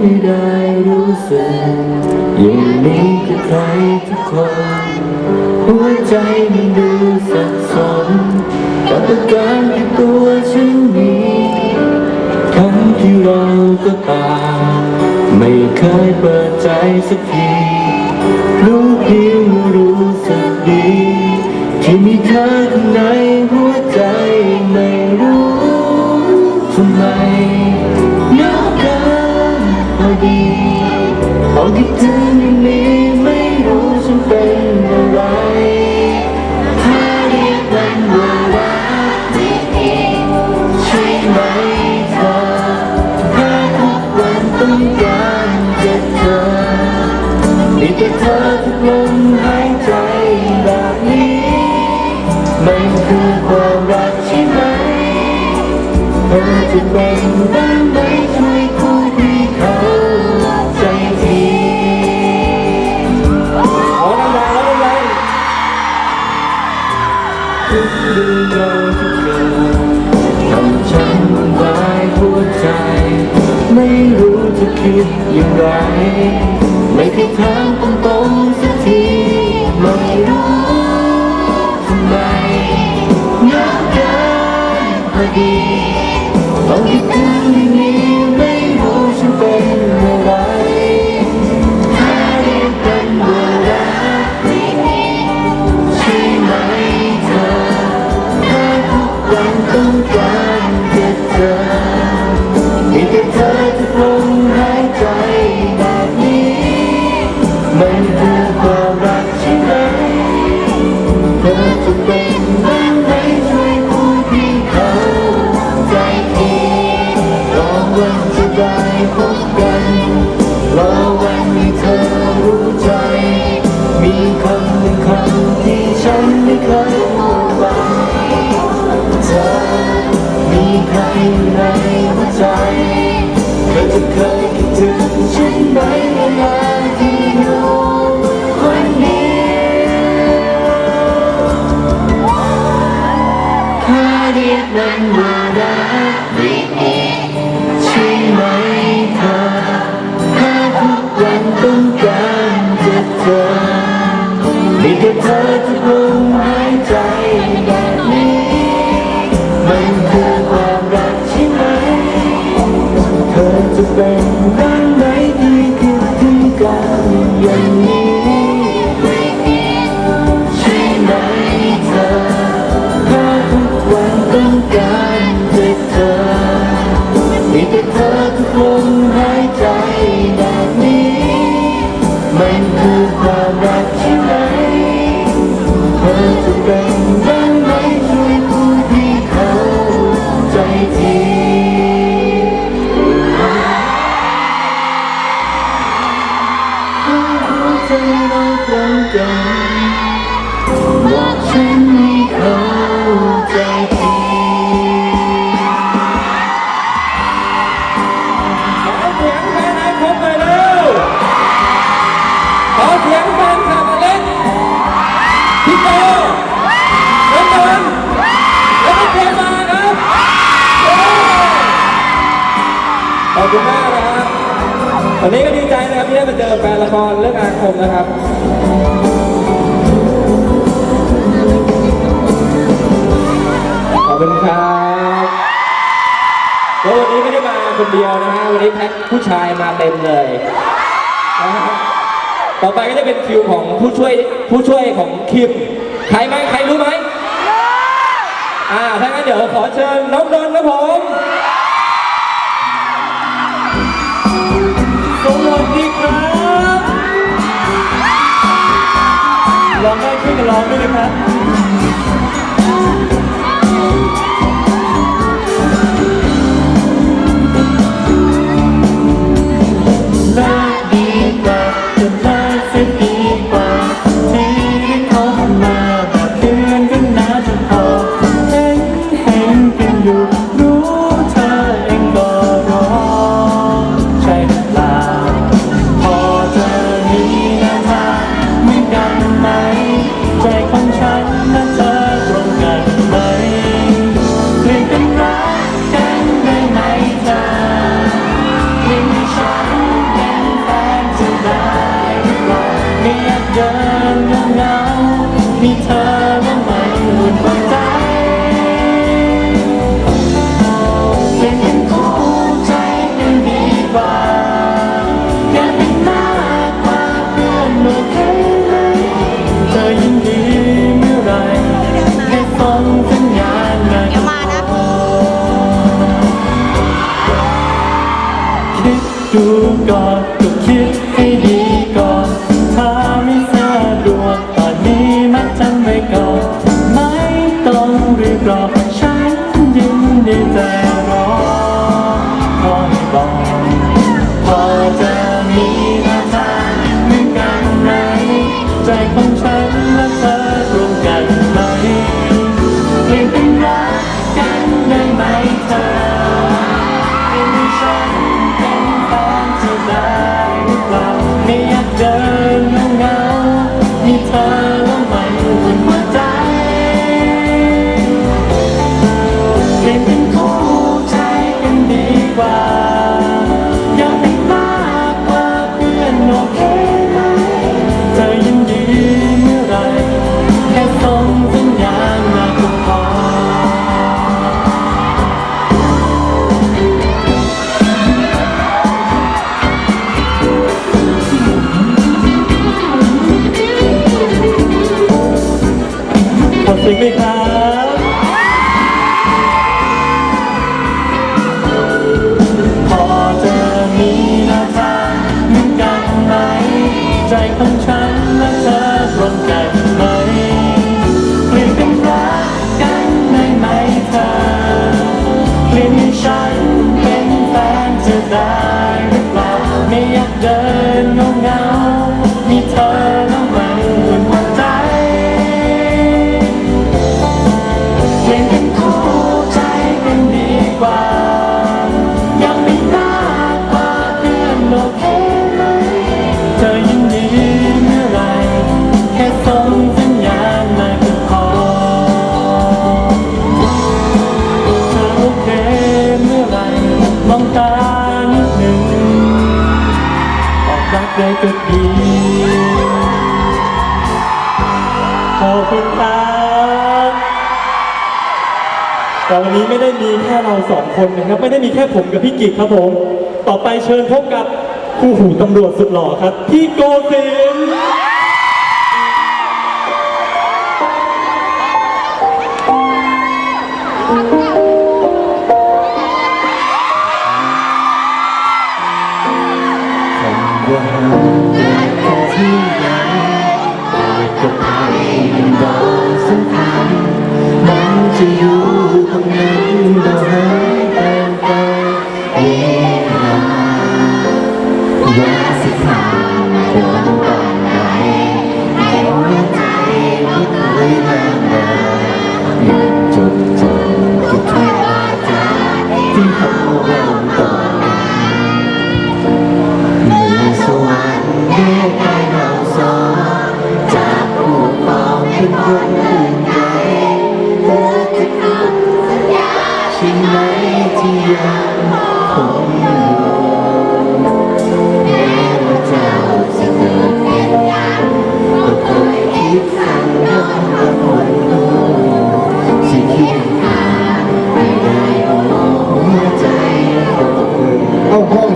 ไม่ได้รู้สึกอย่างนี้กับใครทุกคน หัวใจมันดูสับสนกับอาการที่ตัวฉันมีทั้งที่เราก็ตามไม่เคยเปิดใจสักทีรู้เพียงรู้สึกดี ที่มีเธอข้างใน แต่เธอทุกลมหายใจแบบนี้ มันคือความรักใช่ไหมเธอจะเป็นบ้างไหมช่วยพูดให้เขาใจทีขอดังๆแล้วดังทุกเรื่องราวที่เกิดทำฉันวายหัวใจ ไม่รู้จะคิดอย่างไร ไม่เคยถาม นพอดีต้อ ใจเราตรงกันบอกฉันให้เข้าใจทีขอเสียงแฟนไอคมหน่อยเร็วขอเสียงแฟนคลับอเล็กพี่โตน้องบอลแล้วก็เจมาครับเย้ขอบคุณมากนะครับวันนี้ก็ดี ที่ได้มาเจอแฟนละครเรื่องอาคมนะครับขอบคุณครับแล้ววันนี้ไม่ได้มาคนเดียวนะฮะวันนี้แพ็คผู้ชายมาเต็มเลยนะฮะต่อไปก็จะเป็นคิวของผู้ช่วยผู้ช่วยของคิม ใครไหมใครรู้ไหมอ่าถ้างั้นเดี๋ยวขอเชิญน้องนนท์ครับผม ลองได้ช่วยกันร้องด้วยนะครับ ได้ก็ดีขอบคุณครับตอนนี้ไม่ได้มีแค่เราสองคนนะครับ ไม่ได้มีแค่ผมกับพี่กิจครับผม ต่อไปเชิญพบกับคู่หูตำรวจสุดหล่อครับ พี่โกเซน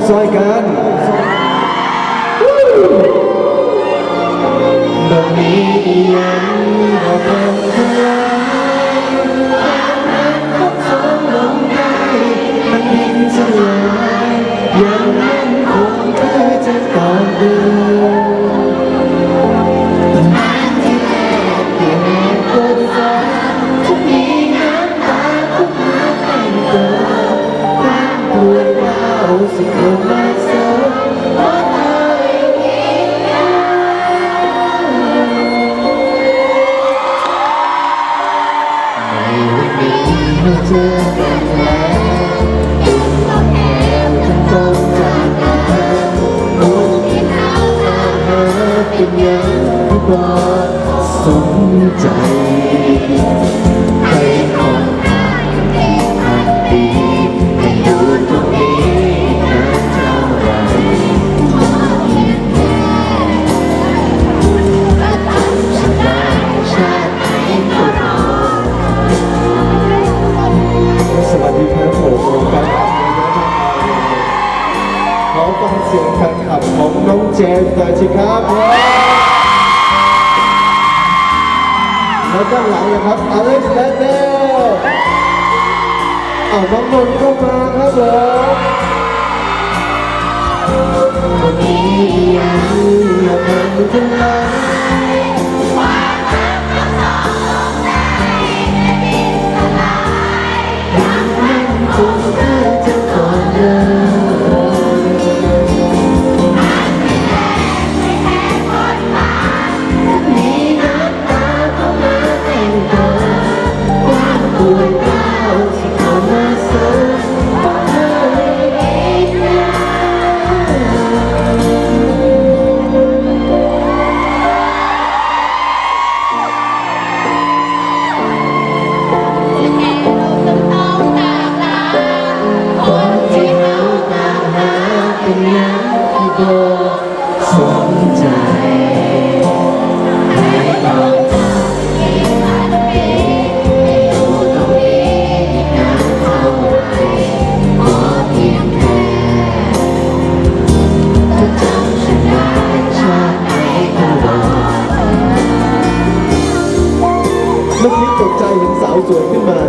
ซอยกัน ด้านหลังนะครับอเล็กซ์แลนเดลเอาน้องนนท์ก็มาครับผมคนนี้ยังอยากเป็นทั้งหล เป็นยังที่บอกสนใจใครบอกเธอที่มันมีให้อยู่ตรงนี้นานเท่าไรขอเพียงแค่เธอจำฉันได้ชาติไหนตลอดเมื่อกี้ตกใจเห็นสาวสวยขึ้นมา